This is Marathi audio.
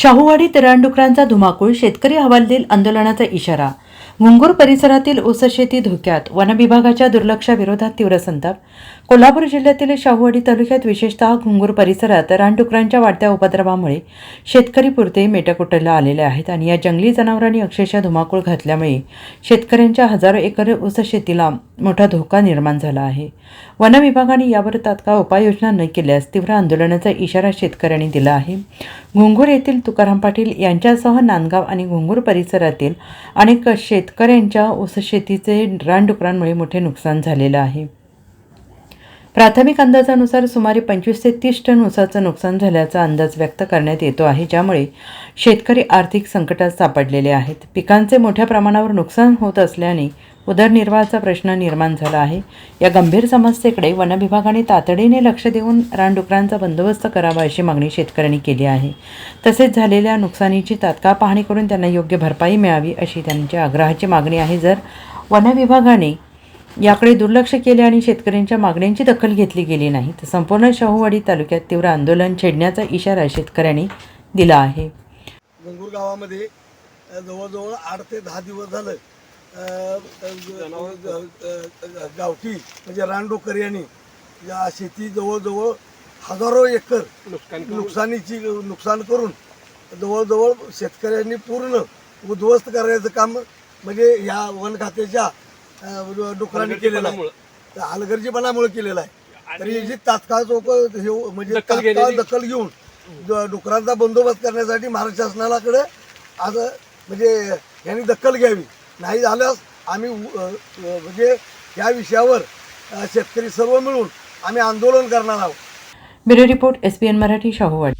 शाहूवाडीत रानडुकरांचा धुमाकूळ शेतकरी हवालदिल आंदोलनाचा इशारा. घुंगूर परिसरातील ऊसशेती धोक्यात वनविभागाच्या दुर्लक्षाविरोधात तीव्र संताप. कोल्हापूर जिल्ह्यातील शाहूवाडी तालुक्यात विशेषतः घुंगूर परिसरात रानडुकरांच्या वाढत्या उपद्रवामुळे शेतकरी पुरते मेटाकुटला आलेले आहेत आणि या जंगली जनावरांनी अक्षरशः धुमाकूळ घातल्यामुळे शेतकऱ्यांच्या हजारो एकर ऊसशेतीला मोठा धोका निर्माण झाला आहे. वनविभागाने यावर तात्काळ उपाययोजना न केल्यास तीव्र आंदोलनाचा इशारा शेतकऱ्यांनी दिला आहे. घुंगूर येथील तुकाराम पाटील यांच्यासह नांदगाव आणि घुंगूर परिसरातील अनेक शेतकऱ्यांच्या ऊसशेतीचे रानडुकरांमुळे मोठे नुकसान झालेलं आहे. प्राथमिक अंदाजानुसार सुमारे पंचवीस ते तीस टन ऊसाचं नुकसान झाल्याचा अंदाज व्यक्त करण्यात येतो आहे ज्यामुळे शेतकरी आर्थिक संकटात सापडलेले आहेत. पिकांचे मोठ्या प्रमाणावर नुकसान होत असल्याने उदरनिर्वाहाचा प्रश्न निर्माण झाला आहे. या गंभीर समस्येकडे वनविभागाने तातडीने लक्ष देऊन रानडुकरांचा बंदोबस्त करावा अशी मागणी शेतकऱ्यांनी केली आहे. तसेच झालेल्या नुकसानीची तात्काळ पाहणी करून त्यांना योग्य भरपाई मिळावी अशी त्यांच्या आग्रहाची मागणी आहे. जर वनविभागाने याकडे दुर्लक्ष केले आणि शेतकऱ्यांच्या मागण्यांची दखल घेतली गेली नाही तर संपूर्ण शाहूवाडी तालुक्यात तीव्र आंदोलन छेडण्याचा इशारा शेतकऱ्यांनी दिला आहे. गंगूर गावामध्ये जवळजवळ आठ ते दहा दिवस झालं गावठी म्हणजे रानडोकर यांनी या शेती जवळजवळ हजारो एकर नुकसानीची नुकसान करून जवळजवळ शेतकऱ्यांनी पूर्ण उद्ध्वस्त करायचं काम म्हणजे ह्या वन खात्याच्या डुकरांनी केलेलं आहे. हलगर्जीपणामुळे केलेलं आहे. तरी याची तात्काळ चौक हे म्हणजे तात्काळ दखल घेऊन डुकरांचा बंदोबस्त करण्यासाठी महाराष्ट्र शासनाकडे आज म्हणजे यांनी दखल घ्यावी. नाही झाल्यास आम्ही म्हणजे या विषयावर शेतकरी सर्व मिळून आम्ही आंदोलन करणार आहोत. Bureau report S P N Marathi Shahuwadi